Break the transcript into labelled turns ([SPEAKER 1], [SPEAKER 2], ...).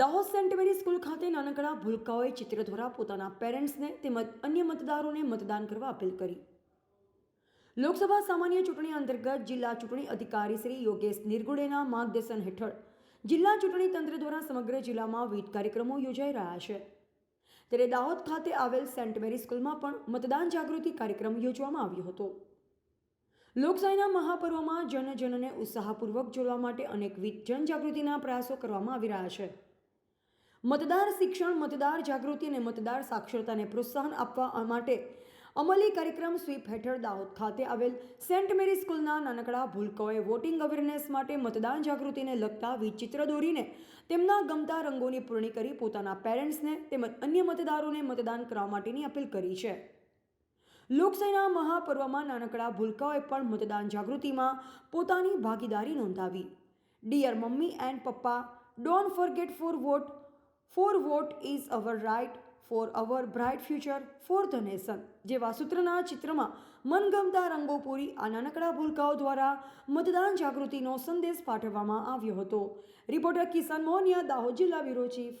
[SPEAKER 1] Dahod Saint મેરી school ખાતે નાનકડા ભૂલકાઓએ ચિત્ર દ્વારા પોતાના પેરેન્ટ્સને તેમજ અન્ય મતદારોને મતદાન કરવા અપીલ કરી. લોકસભા સામાન્ય ચૂંટણી અંતર્ગત જિલ્લા ચૂંટણી અધિકારી શ્રી યોગેશ નિર્ગુડેના માર્ગદર્શન હેઠળ જિલ્લા ચૂંટણી તંત્ર દ્વારા સમગ્ર જિલ્લામાં વિવિધ કાર્યક્રમો યોજાઈ રહ્યા છે. ત્યારે દાહોદ ખાતે આવેલ સેન્ટ મેરી સ્કૂલમાં પણ મતદાન જાગૃતિ કાર્યક્રમ યોજવામાં આવ્યો હતો. લોકશાહીના મહાપર્વમાં જનજનને ઉત્સાહપૂર્વક જોડવા માટે અનેકવિધ જનજાગૃતિના પ્રયાસો કરવામાં આવી રહ્યા છે. મતદાર શિક્ષણ, મતદાર જાગૃતિ અને મતદાર સાક્ષરતાને પ્રોત્સાહન આપવા માટે અમલી કાર્યક્રમ સ્વીપ હેઠળ દાહોદ ખાતે આવેલ સેન્ટ મેરી સ્કૂલના નાનકડા ભૂલકોએ વોટિંગ અવેરનેસ માટે મતદાન જાગૃતિને લગતા વિચિત્ર દોરીને તેમના ગમતા રંગોની પૂર્ણી કરી પોતાના પેરેન્ટ્સને તેમજ અન્ય મતદારોને મતદાન કરવા માટેની અપીલ કરી છે. લોકશાહીના મહાપર્વમાં નાનકડા ભૂલકાઓએ પણ મતદાન જાગૃતિમાં પોતાની ભાગીદારી નોંધાવી. Dear mummy and papa, don't forget for vote for vote is our right for our bright future for the nation જેવા સૂત્રના ચિત્રમાં મનગમતા રંગો પૂરી આ નાનકડા ભૂલકાઓ દ્વારા મતદાન જાગૃતિનો સંદેશ પાઠવવામાં આવ્યો હતો. રિપોર્ટર કિસાન મોહનિયા દાહોદ જિલ્લા બ્યુરો ચીફ.